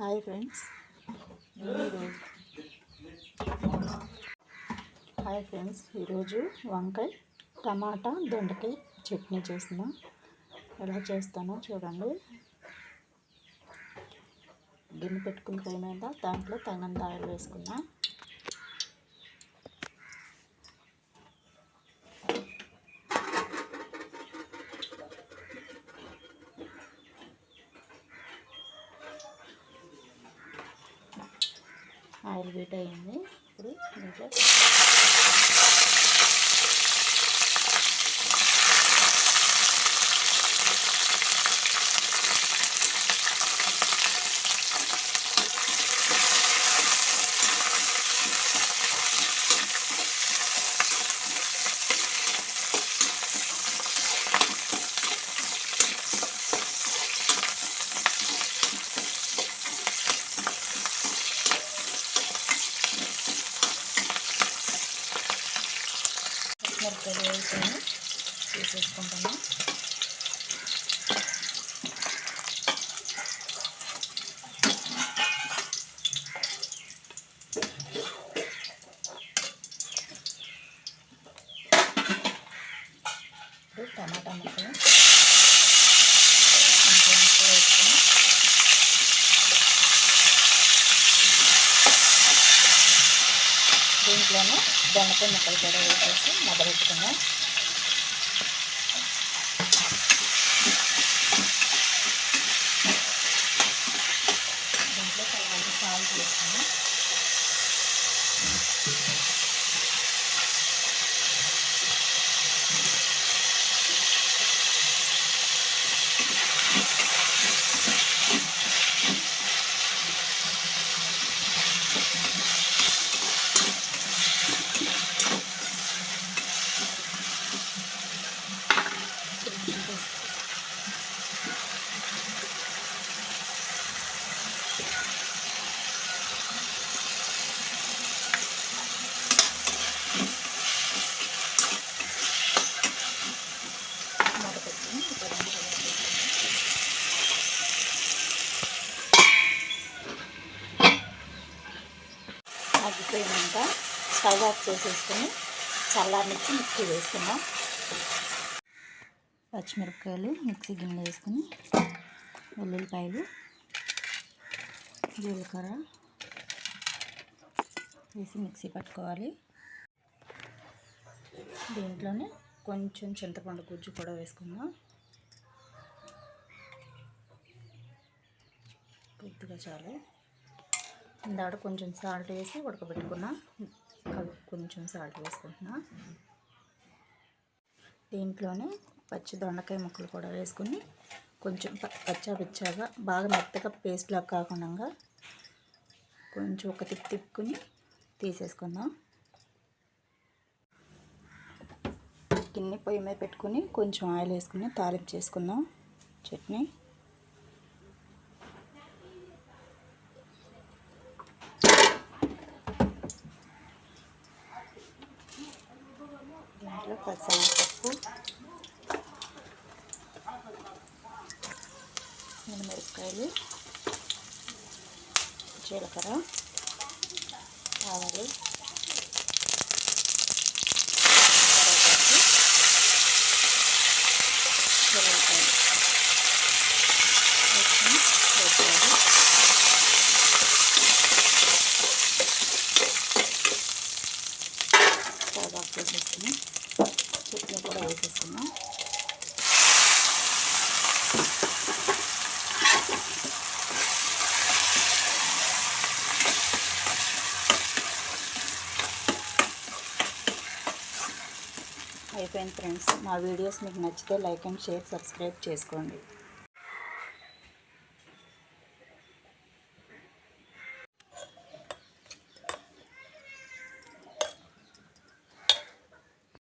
Hi friends. Hi friends. ఈరోజు వంకాయ టమాటా దొండకాయ చట్నీ చేస్తున్నా. ఎలా చేస్తానో చూడండి. గిన్నె పెట్టుకున్న పై మీద దాంట్లో తగినంత ఆయిల్ వేసుకున్నాను ఆయిల్ బీట్ అయింది ఇప్పుడు దీంట్లో మిరపకాయలు వేసుకొని తీసేసుకుంటున్నాం ఇప్పుడు టమాటా ముక్కలు కొంచెం ఉప్పు వేసుకొని దొండకాయ ముక్కలు కూడా వేసేసి మొదలెట్టుకున్నాం దీంట్లో కొంచెం సాల్ట్ వేసుకున్నాం మూత పెట్టుకుని ఒక రెండు నిమిషాలు వేసుకుందాం. మగ్గిపోయినాక స్టవ్ ఆఫ్ చేసేసుకొని చల్లారనిచ్చి మిక్సీ వేసుకున్నాం పచ్చిమిరపకాయలు మిక్సీ గిన్నె వేసుకుని ఉల్లిపాయలు జీలకర్ర వేసి మిక్సీ పట్టుకోవాలి. దీంట్లోనే కొంచెం చింతపండు గుజ్జు కూడా వేసుకుందాం. కొద్దిగా చాలు. ఇందాక కొంచెం సాల్ట్ వేసి ఉడకబెట్టుకున్నా. కొంచెం సాల్ట్ వేసుకుంటున్నా. దీంట్లోనే పచ్చి దొండకాయ ముక్కలు కూడా వేసుకుని కొంచెం పచ్చా పిచ్చాగా బాగా మెత్తగా పేస్ట్లా కాకుండా కొంచెం ఒక తిప్పి తిప్పుకుని తీసేసుకుందాం. గిన్నె పొయ్యి మీద పెట్టుకుని కొంచెం ఆయిల్ వేసుకుని తాలింపు చేసుకుందాం. చట్నీ దాంట్లో పచ్చనపప్పు మిరపకాయలు జీలకర్ర ఆవాలు కరివేపాకు ఉల్లిపాయలు వేసుకొని వేసుకోవాలి స్టవ్ ఆఫ్ చేసేసుకుని చట్నీ కూడా వేసేసుకున్నాం అయిపోయింది ఫ్రెండ్స్. మా వీడియోస్ మీకు నచ్చితే లైక్ అండ్ షేర్ సబ్స్క్రైబ్ చేసుకోండి.